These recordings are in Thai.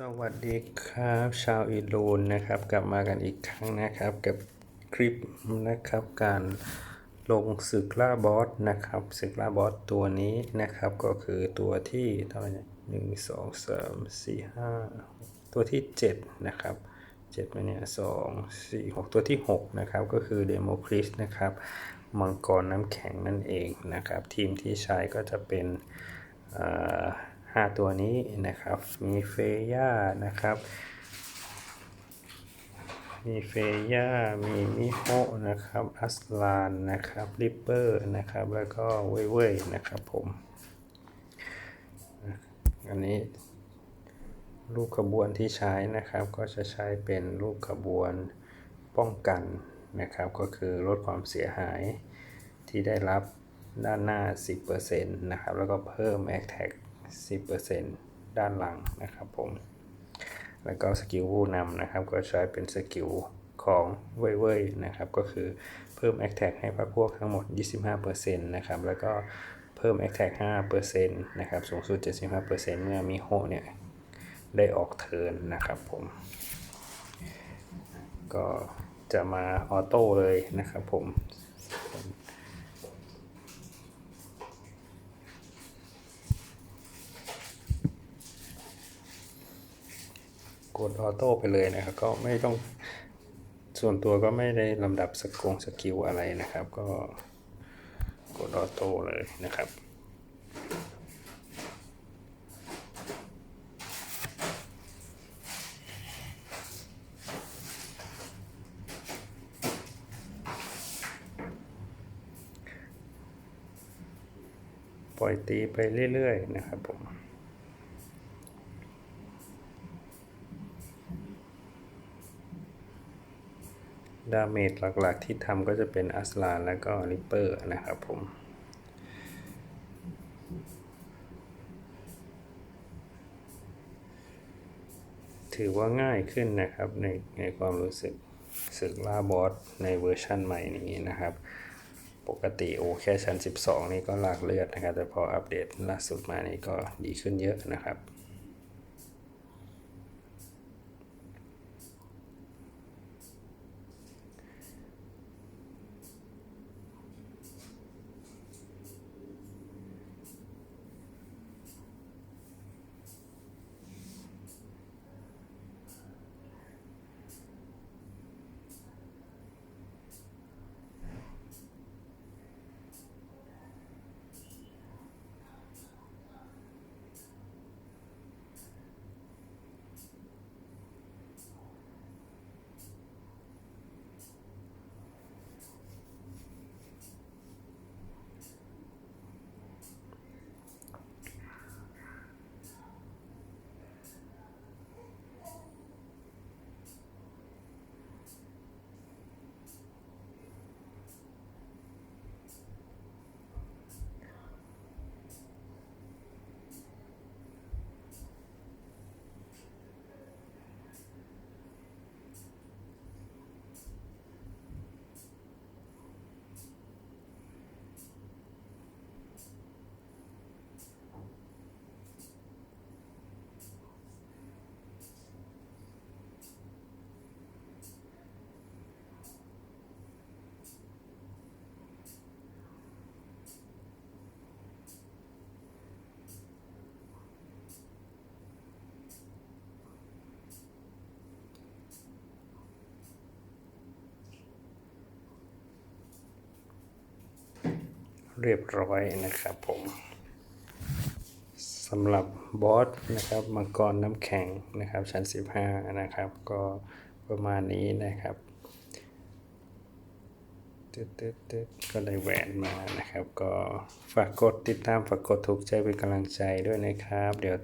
สวัสดีครับ ชาวอีลูนนะครับ กลับมากันอีกครั้งนะครับ กับคลิปนะครับการลงศึกล่าบอสนะครับศึกล่าบอสตัวนี้นะครับ ก็คือตัวที่เท่าไหร่หนึ่งสองสามสี่ห้าตัวที่เจ็ดนะครับเจ็ดไหมเนี่ยสองสี่หกตัวที่หกนะครับ ก็คือเดโมคริสนะครับมังกรน้ำแข็งนั่นเองนะครับ ทีมที่ใช้ก็จะเป็นอ่า ห้าตัวนี้นะครับ มีเฟย่านะครับ มีเฟย่ามีมิโฮนะครับ อัสลานนะครับริปเปอร์นะครับ แล้วก็เว่ยเว่ยนะครับผม อันนี้ลูกขบวนที่ใช้นะครับ ก็จะใช้เป็นลูกขบวนป้องกันนะครับ ก็คือลดความเสียหายที่ได้รับด้านหน้า 10%นะครับ แล้วก็เพิ่ม a t t a c 10%ด้านหลังนะครับผม แล้วก็สกิลผู้นำนะครับ ก็ใช้เป็นสกิลของเว่ยเว่ยนะครับ ก็คือเพิ่ม a t t a c ให้พรรคพวกทั้งหมด 25%นะครับ แล้วก็เพิ่ม a t t a c 5%นะครับ สูงสุด 75%เมื่อมีโฮเนี่ยได้ออกเทิร์นนะครับผม ก็จะมาออโต้เลยนะครับผม กดออโต้ไปเลยนะครับ ก็ไม่ต้องส่วนตัวก็ไม่ได้ลำดับสกงสกิลอะไรนะครับ ก็กดออโต้เลยนะครับปล่อยตีไปเรื่อยๆนะครับผม ดาเมจหลักๆที่ทำก็จะเป็นอัสลานแล้วก็ริปเปอร์นะครับผม ถือว่าง่ายขึ้นนะครับในในความรู้สึกศึกล่าบอสในเวอร์ชั่นใหม่นี้นะครับ ปกติโอแค่ชั้น 12 นี่ก็ลากเลือดนะครับ แต่พออัปเดตล่าสุดมานี่ก็ดีขึ้นเยอะนะครับ เรียบร้อยนะครับผมสำหรับบอสนะครับมังกรน้ำแข็งนะครับ ชั้น 15 นะครับ ก็ประมาณนี้นะครับตึ๊ดตึ๊ดตึ๊ดก็ได้แหวนมานะครับ ก็ฝากกดติดตามฝากกดถูกใจเป็นกำลังใจด้วยนะครับ เดี๋ยว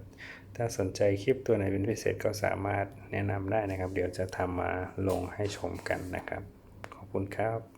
ถ้าสนใจคลิปตัวไหนเป็นพิเศษก็สามารถแนะนำได้นะครับ เดี๋ยวจะทำมาลงให้ชมกันนะครับ ขอบคุณครับ